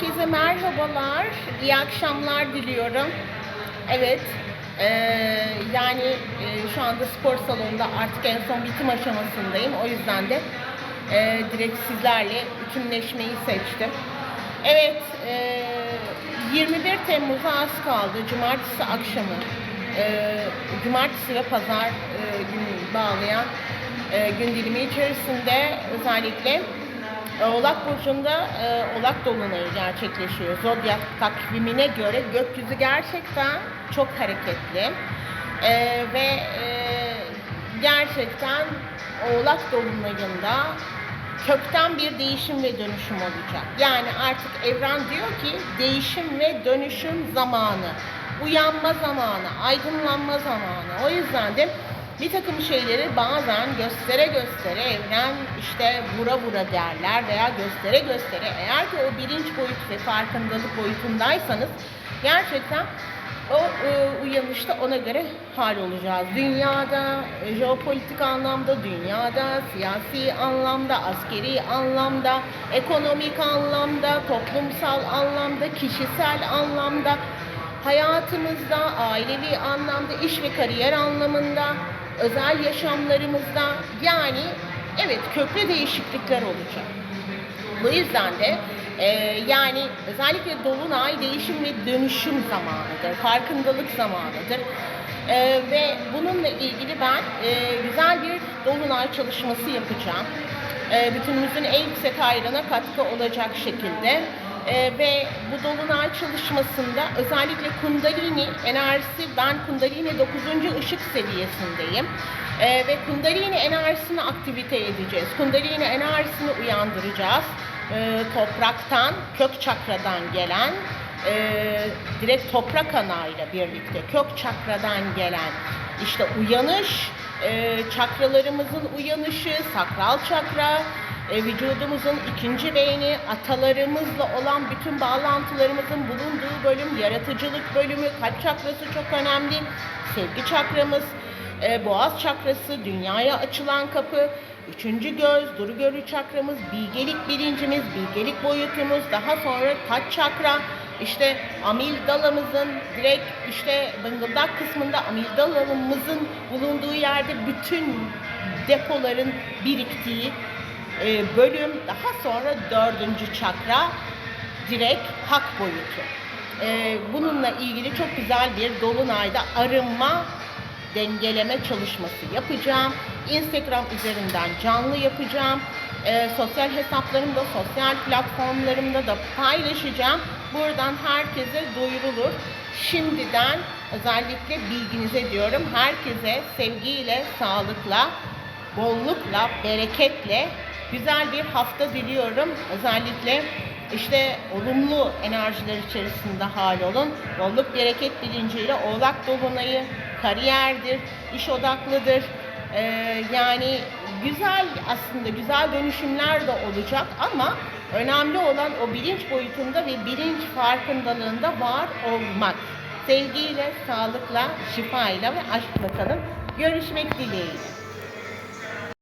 Herkese merhabalar, iyi akşamlar diliyorum. Evet, eee, yani eee, şu anda spor salonunda artık en son bitim aşamasındayım. O yüzden de eee, direkt sizlerle bütünleşmeyi seçtim. Evet, eee, 21 Temmuz'a az kaldı. Cumartesi akşamı, eee, cumartesi ve pazar eee, günü bağlayan eee, gün dilimi içerisinde özellikle Oğlak Burcu'nda e, Oğlak Dolunayı gerçekleşiyor. Zodyak takvimine göre gökyüzü gerçekten çok hareketli. E, ve e, gerçekten Oğlak Dolunayı'nda kökten bir değişim ve dönüşüm olacak. Yani artık evren diyor ki değişim ve dönüşüm zamanı. Uyanma zamanı, aydınlanma zamanı. O yüzden de bir takım şeyleri bazen göstere göstere evren işte vura vura derler veya göstere göstere eğer ki o bilinç boyutu ve farkındalık boyutundaysanız gerçekten o e, uyanışta ona göre hal olacağız. Dünyada, e, jeopolitik anlamda, dünyada, siyasi anlamda, askeri anlamda, ekonomik anlamda, toplumsal anlamda, kişisel anlamda, hayatımızda, ailevi anlamda, iş ve kariyer anlamında, özel yaşamlarımızda yani evet köklü değişiklikler olacak. Bu yüzden de e, yani özellikle dolunay değişim ve dönüşüm zamanıdır, farkındalık zamanıdır. E, ve bununla ilgili ben e, güzel bir dolunay çalışması yapacağım. E, bütünümüzün en yüksek hayrına katkı olacak şekilde. E, ve bu dolunay çalışmasında özellikle kundalini enerjisi, ben kundalini 9. ışık seviyesindeyim. E, ve kundalini enerjisini aktivite edeceğiz. Kundalini enerjisini uyandıracağız. E, topraktan, kök çakradan gelen, e, direkt toprak anayla birlikte kök çakradan gelen işte uyanış, e, çakralarımızın uyanışı, sakral çakra, e, vücudumuzun ikinci beyni, atalarımızla olan bütün bağlantılarımızın bulunduğu bölüm, yaratıcılık bölümü, kalp çakrası çok önemli, sevgi çakramız, e, boğaz çakrası, dünyaya açılan kapı, üçüncü göz, duru görü çakramız, bilgelik bilincimiz, bilgelik boyutumuz, daha sonra taç çakra, işte amigdalamızın direkt işte bıngıldak kısmında amigdalamızın bulunduğu yerde bütün depoların biriktiği e, bölüm daha sonra dördüncü çakra direkt hak boyutu. E, bununla ilgili çok güzel bir dolunayda arınma dengeleme çalışması yapacağım. Instagram üzerinden canlı yapacağım. E, sosyal hesaplarımda, sosyal platformlarımda da paylaşacağım. Buradan herkese duyurulur. Şimdiden özellikle bilginize diyorum. Herkese sevgiyle, sağlıkla, bollukla, bereketle güzel bir hafta diliyorum. Özellikle işte olumlu enerjiler içerisinde hal olun. Bolluk bereket bilinciyle oğlak dolunayı kariyerdir, iş odaklıdır. Ee, yani güzel aslında güzel dönüşümler de olacak ama önemli olan o bilinç boyutunda ve bilinç farkındalığında var olmak. Sevgiyle, sağlıkla, şifayla ve aşkla kalın. Görüşmek dileğiyle.